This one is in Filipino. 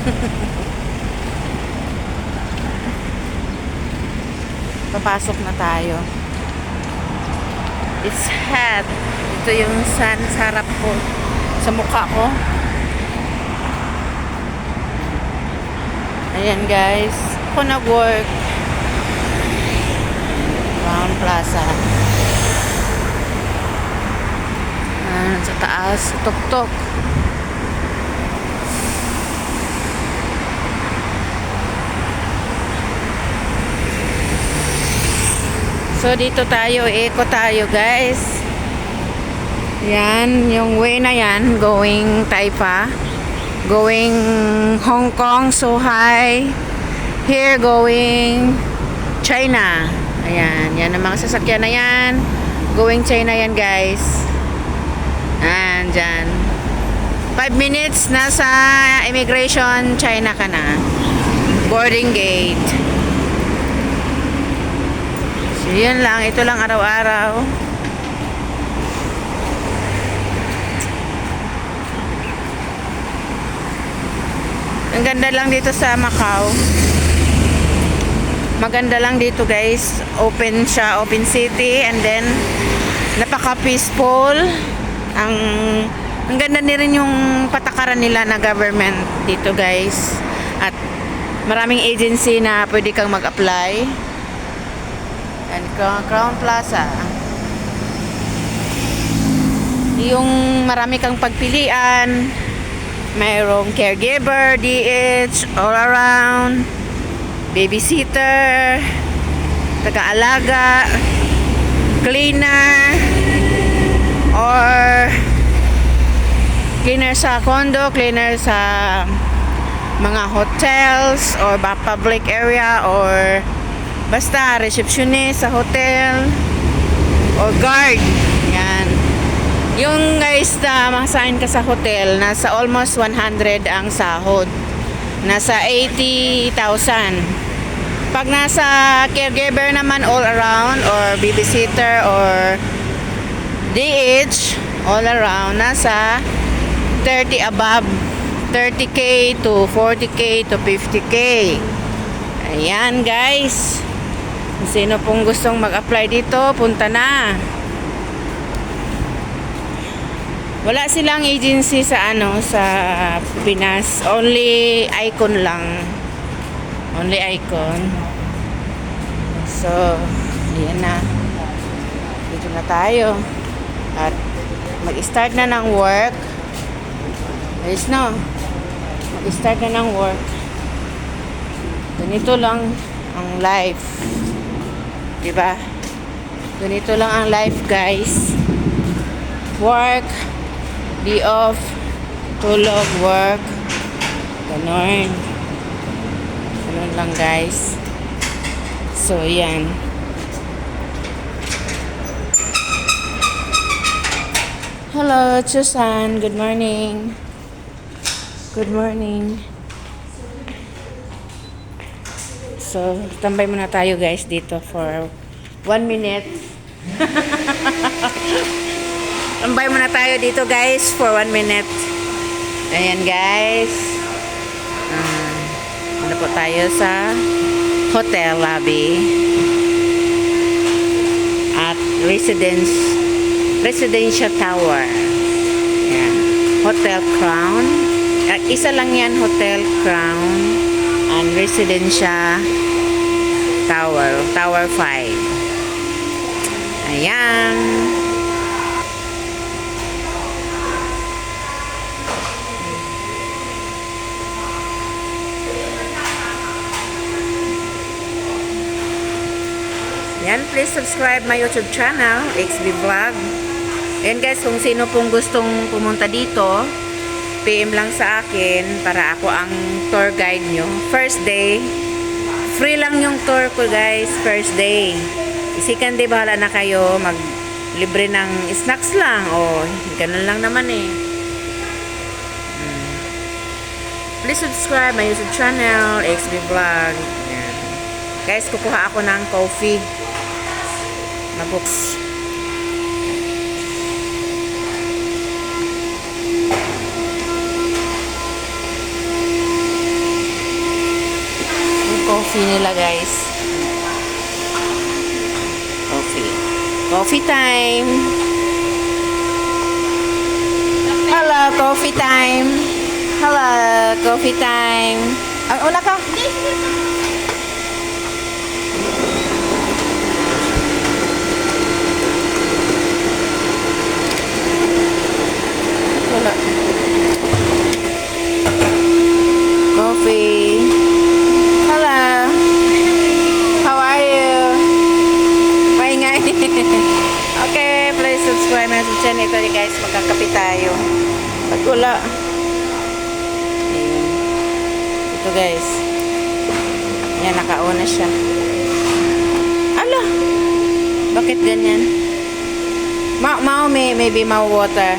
Papasok na tayo. It's hot. Ito yung sun sa harap ko. Sa mukha ko. Ayan guys. Ako nag-work. Crown Plaza. Ayan, sa taas. Tok-tok. So dito tayo, eco tayo guys. Yan, yung way na yan, going Taipa. Going Hong Kong, Suhai. Here going China. Ayan, yan ang mga sasakyan na yan. Going China yan guys. Ayan, dyan. 5 minutes, nasa immigration China ka na. Boarding gate. Yun lang. Ito lang araw-araw. Ang ganda lang dito sa Macau. Maganda lang dito guys. Open siya, open city. And then, napaka-peaceful. Ang, ang ganda ni rin yung patakaran nila na government dito guys. At maraming agency na pwede kang mag-apply. And Crown Plaza. Yung marami kang pagpilian. Mayroong caregiver, DH, all around. Babysitter. Taga-alaga. Cleaner. Or cleaner sa condo, cleaner sa mga hotels or public area or Basta, receptionist sa hotel or guard. Yan. Yung guys na masahin ka sa hotel, nasa almost 100 ang sahod. Nasa 80,000. Pag nasa caregiver naman all around or babysitter or DH all around, nasa 30 above 30k to 40k to 50k. Ayan guys. Sino pong gustong mag-apply dito, punta na. Wala silang agency sa ano sa Pinas. Only icon lang. Only icon. So, yan na. Dito na tayo. At mag-start na ng work. Ayos no. Mag-start na ng work. Ganito lang ang life. 'Di ba? Ganito lang ang life, guys. Work, be off, tulog, work. Ganon. Ganon lang, guys. So, yan. Hello, Susan. Good morning. Good morning. So, tambay muna tayo guys dito for one minute. tambay muna tayo dito guys for one minute. Ayan guys. Uh, ano po tayo sa hotel lobby. At residence residential tower. Ayan. Hotel Crown. At isa lang yan, Hotel Crown and Residential Tower, Tower 5. Ayan. Yan, please subscribe my YouTube channel, XB Vlog. Ayan guys, kung sino pong gustong pumunta dito, PM lang sa akin para ako ang tour guide nyo. First day, free lang yung tour ko guys, first day. Second day, bahala na kayo, mag libre ng snacks lang. O, ganun lang naman eh. Hmm. Please subscribe my YouTube channel, XB Vlog. Guys, kukuha ako ng coffee. Mabuks. Coffee nila guys. Coffee. Coffee time. Hello, coffee time. Hello, coffee time. Ang una ka? Channel. Ito rin guys, magkakape tayo. Pag wala. Ayun. Ito guys. Yan, nakauna siya. Ala! Bakit ganyan? Ma mau may maybe mau water.